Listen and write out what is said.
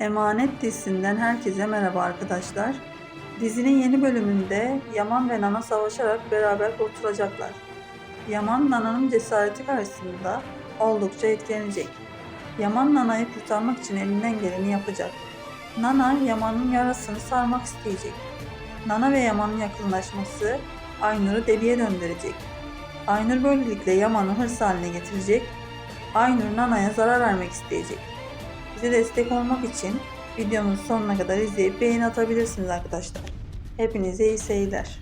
Emanet dizisinden herkese merhaba arkadaşlar. Dizinin yeni bölümünde Yaman ve Nana savaşarak beraber kurtulacaklar. Yaman Nana'nın cesareti karşısında oldukça etkilenecek. Yaman Nana'yı kurtarmak için elinden geleni yapacak. Nana Yaman'ın yarasını sarmak isteyecek. Nana ve Yaman'ın yakınlaşması Aynur'u deliye döndürecek. Aynur böylelikle Yaman'ı hırs haline getirecek. Aynur Nana'ya zarar vermek isteyecek. Bize destek olmak için videomuzu sonuna kadar izleyip beğeni atabilirsiniz arkadaşlar. Hepinize iyi seyirler.